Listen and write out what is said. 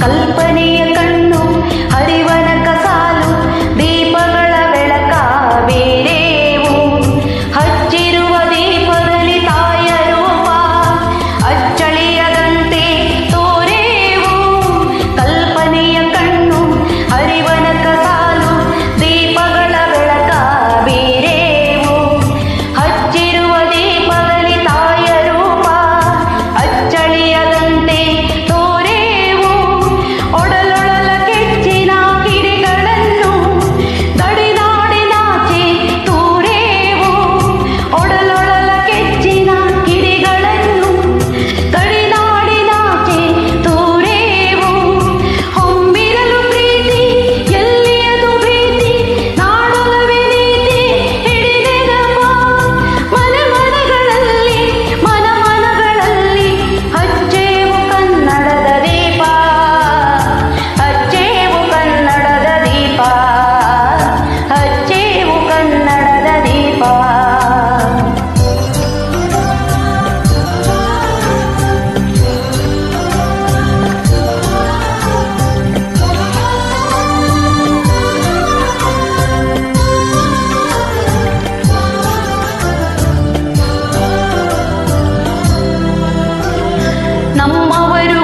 കൽപ്പനീയ കണ്ണു അറിവ அவரும்